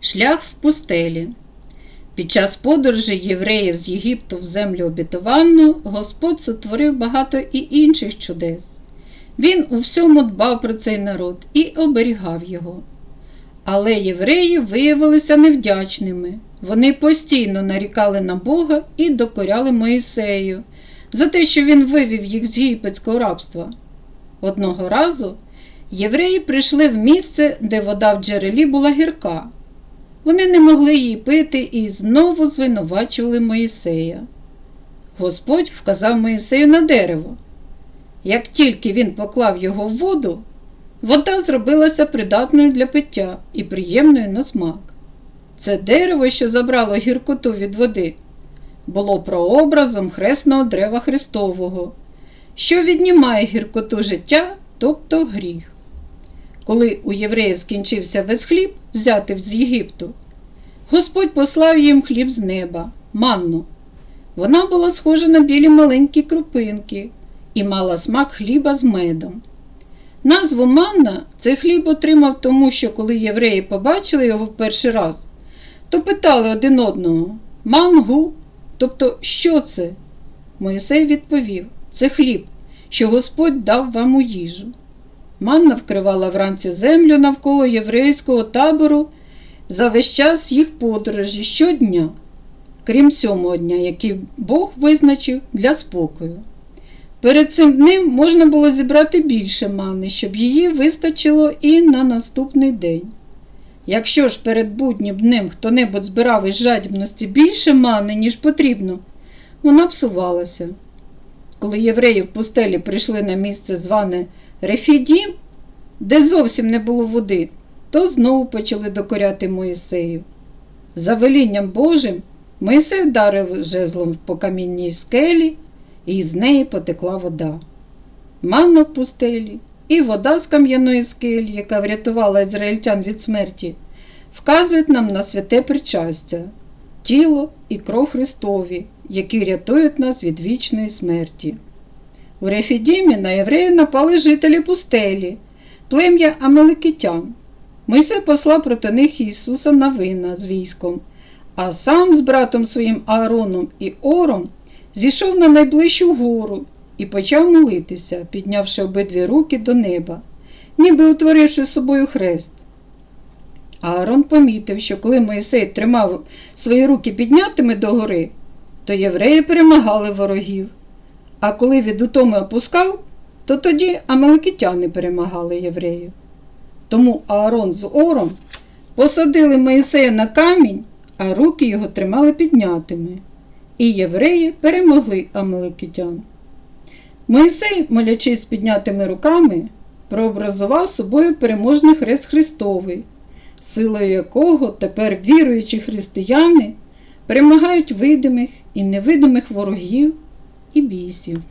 Шлях в пустелі. Під час подорожі євреїв з Єгипту в землю обітованну Господь сотворив багато і інших чудес. Він у всьому дбав про цей народ і оберігав його. Але євреї виявилися невдячними. Вони постійно нарікали на Бога і докоряли Моїсею за те, що він вивів їх з єгипетського рабства. Одного разу євреї прийшли в місце, де вода в джерелі була гірка. Вони не могли її пити і знову звинувачували Моїсея. Господь вказав Моїсею на дерево. Як тільки він поклав його в воду, вода зробилася придатною для пиття і приємною на смак. Це дерево, що забрало гіркоту від води, було прообразом хресного дерева Христового, що віднімає гіркоту життя, тобто гріх. Коли у євреїв скінчився весь хліб, взятий з Єгипту, Господь послав їм хліб з неба, манну. Вона була схожа на білі маленькі крупинки і мала смак хліба з медом. Назву манна цей хліб отримав тому, що коли євреї побачили його в перший раз, то питали один одного мангу, тобто що це? Моїсей відповів це хліб, що Господь дав вам у їжу. Манна вкривала вранці землю навколо єврейського табору за весь час їх подорожі щодня, крім сьомого дня, який Бог визначив для спокою. Перед цим днем можна було зібрати більше мани, щоб її вистачило і на наступний день. Якщо ж перед буднім днем хто-небудь збирав із жадібності більше мани, ніж потрібно, вона псувалася. Коли євреї в пустелі прийшли на місце зване Рефідім, де зовсім не було води, то знову почали докоряти Моїсею. За велінням Божим Моїсей вдарив жезлом по камінній скелі, і з неї потекла вода. Манна в пустелі і вода з кам'яної скелі, яка врятувала ізраїльтян від смерті, вказують нам на святе причастя, тіло і кров Христові, які рятують нас від вічної смерті. У Рефідімі на євреїв напали жителі пустелі, плем'я Амеликитян. Мойсей послав проти них Ісуса Навина з військом, а сам з братом своїм Аароном і Ором зійшов на найближчу гору і почав молитися, піднявши обидві руки до неба, ніби утворивши собою хрест. Аарон помітив, що коли Моїсей тримав свої руки піднятими догори, то євреї перемагали ворогів. А коли від утоми опускав, то тоді амеликитяни перемагали євреїв. Тому Аарон з Ором посадили Моїсея на камінь, а руки його тримали піднятими. І євреї перемогли амеликитян. Моїсей, молячись піднятими руками, прообразував собою переможний хрест Христовий, силою якого тепер віруючі християни перемагають видимих і невидимих ворогів і бісів.